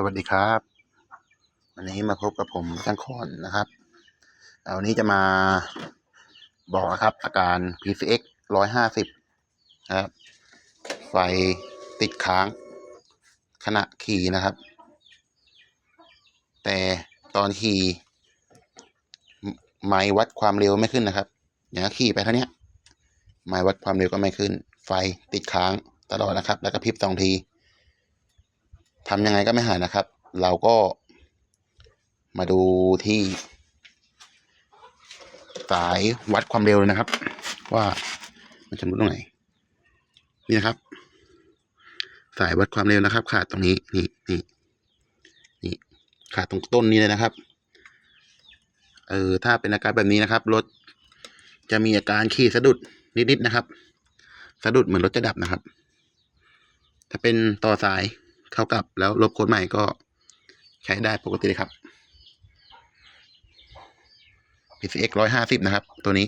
สวัสดีครับ วันนี้มาพบกับผมช่างคอนนะครับวันนี้จะมาบอกนะครับ อาการ PCX ร้อยห้าสิบนะครับ ไฟติดค้างขณะขี่นะครับ แต่ตอนขี่ไม้วัดความเร็วไม่ขึ้นนะครับอย่างขี่ไปเท่านี้ไม้วัดความเร็วก็ไม่ขึ้น ไฟติดค้างตลอดนะครับ แล้วก็พริบสองที ทำยังไงก็ไม่หายนะครับ เราก็มาดูที่ สายวัดความเร็วเลยนะครับ ว่ามันจะมุดตรงไหน นี่นะครับ สายวัดความเร็วนะครับ ขาดตรงนี้นี่นี่นี่ขาดตรงต้นนี้เลยนะครับเออถ้าเป็นอาการแบบนี้นะครับรถจะมีอาการขี่สะดุดนิดๆนะครับ สะดุดเหมือนรถจะดับนะครับ ถ้าเป็นต่อสาย เขากับแล้วลบโค้ดใหม่ก็ใช้ได้ปกติเลยครับ PCX ร้อยห้าสิบนะครับ ตัวนี้